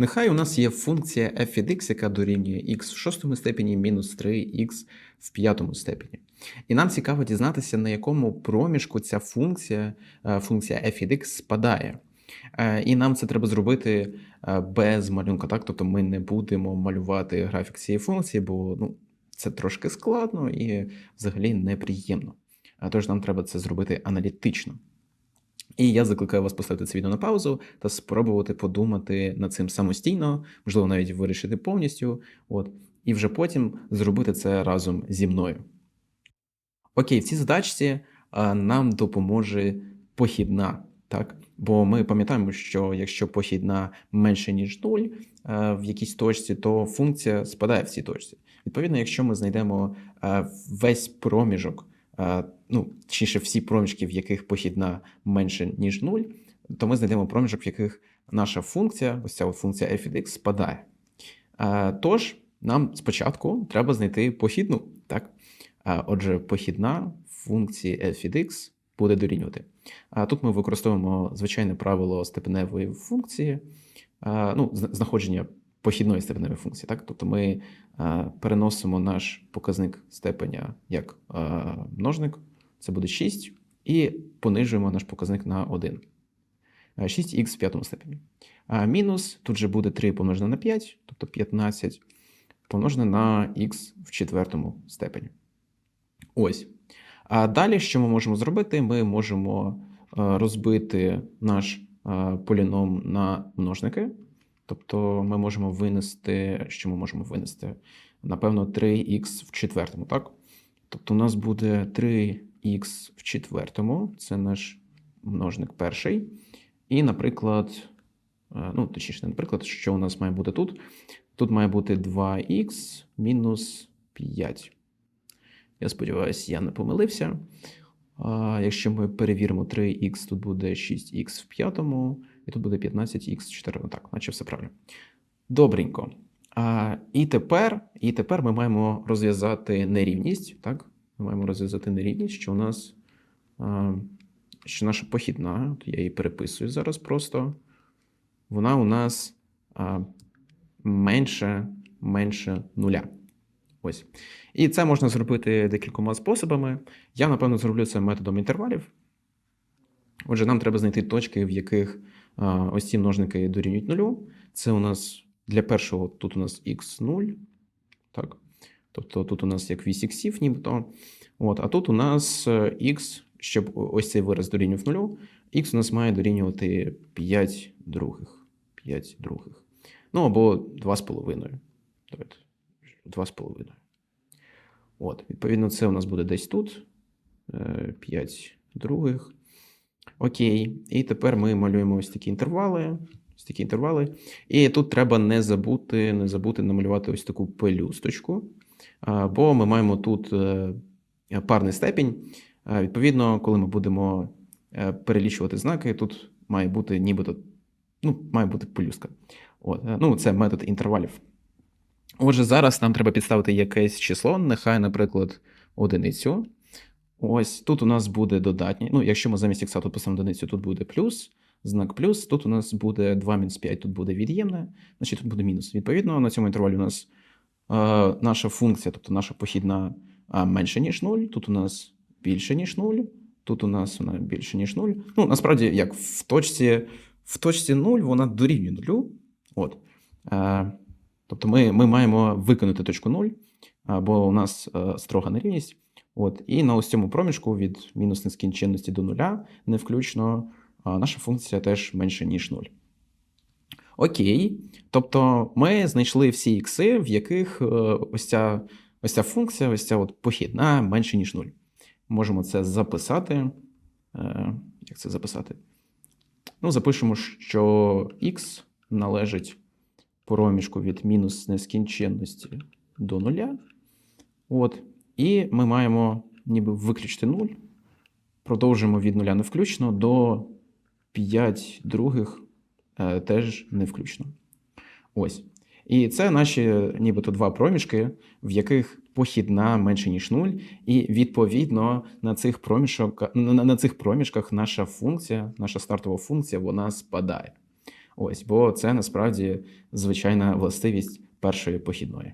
Нехай у нас є функція f від x, яка дорівнює x в шостому степені мінус 3x в п'ятому степені. І нам цікаво дізнатися, на якому проміжку ця функція, е, функція f від x спадає. Е, І нам це треба зробити е, без малюнка, так? Тобто ми не будемо малювати графік цієї функції, бо ну, це трошки складно і взагалі неприємно. Тож нам треба це зробити аналітично. І я закликаю вас поставити це відео на паузу та спробувати подумати над цим самостійно, можливо, навіть вирішити повністю, от, і вже потім зробити це разом зі мною. Окей, в цій задачці нам допоможе похідна, так? Бо ми пам'ятаємо, що якщо похідна менше, ніж 0 а, в якійсь точці, то функція спадає в цій точці. Відповідно, якщо ми знайдемо весь проміжок, ну, точніше, всі проміжки, в яких похідна менше, ніж 0, то ми знайдемо проміжок, в яких наша функція, ось ця функція f від x, спадає. Тож, нам спочатку треба знайти похідну. Так? Отже, похідна функції f від x буде дорівнювати. А тут ми використовуємо звичайне правило степеневої функції, ну, знаходження похідної степеневої функції. Так? Тобто ми а, переносимо наш показник степеня як а, множник, це буде 6, і понижуємо наш показник на 1. 6х в п'ятому степені. А мінус тут же буде 3 помножене на 5, тобто 15 помножене на х в четвертому степені. Ось. А далі, що ми можемо зробити? Ми можемо е, розбити наш е, поліном на множники. Тобто ми можемо винести, що ми можемо винести? Напевно, 3х в четвертому, так? Тобто у нас буде 3х в четвертому, це наш множник перший. І, наприклад, е, ну, точніше, наприклад, що у нас має бути тут? Тут має бути 2х мінус 5. Я сподіваюся, я не помилився. Якщо ми перевіримо 3х, тут буде 6х в п'ятому, і тут буде 15х в четвертому. Так, наче все правильно. Добренько. А, і, тепер, і тепер ми маємо розв'язати нерівність. Так? Ми маємо розв'язати нерівність, що у нас. А, що наша похідна, я її переписую зараз просто. Вона у нас а, менше, менше нуля. Ось. І це можна зробити декількома способами. Я, напевно, зроблю це методом інтервалів. Отже, нам треба знайти точки, в яких ось ці множники дорівнюють нулю. Це у нас для першого тут у нас x0. Так? Тобто тут у нас як вісь іксів, нібито. От, а тут у нас е, x, щоб ось цей вираз дорівнював нулю, x у нас має дорівнювати 5 других. 5 других. Ну або 2,5. Давайте. 2,5. От, відповідно, це у нас буде десь тут. 5 других. Окей. І тепер ми малюємо ось такі інтервали. Ось такі інтервали. І тут треба не забути, не забути намалювати ось таку пелюсточку. Бо ми маємо тут е, парний степінь. Відповідно, коли ми будемо е, перелічувати знаки, тут має бути нібито ну, має бути пелюстка. От. е, Ну, це метод інтервалів. Отже, зараз нам треба підставити якесь число, нехай, наприклад, одиницю. Ось тут у нас буде додатнє. Ну, якщо ми замість ікса тут одиницю, тут буде плюс, знак плюс. Тут у нас буде 2 мінус 5, тут буде від'ємне, значить тут буде мінус. Відповідно, на цьому інтервалі у нас е, наша функція, тобто наша похідна а, менше, ніж 0, тут у нас більше, ніж 0, тут у нас вона більше, ніж 0. Ну, насправді, як в точці, в точці 0 вона дорівнює 0. От. Е, тобто ми, ми маємо виконати точку 0, а, бо у нас е, строга нерівність. От, і на ось цьому проміжку від мінус нескінченності до нуля, не включно, наша функція теж менше, ніж 0. Окей. Тобто ми знайшли всі ікси, в яких е, ось ця, ось ця функція, ось ця от похідна менше, ніж 0. Можемо це записати. Е, Як це записати? Ну, запишемо, що х належить проміжку від мінус нескінченності до нуля. От. І ми маємо ніби виключити 0. Продовжимо від нуля не включно до 5 других е, теж не включно. Ось. І це наші нібито два проміжки, в яких похідна менше, ніж 0, і відповідно на цих, проміжок, на, на цих проміжках наша функція, наша стартова функція, вона спадає. Ось, бо це насправді звичайна властивість першої похідної.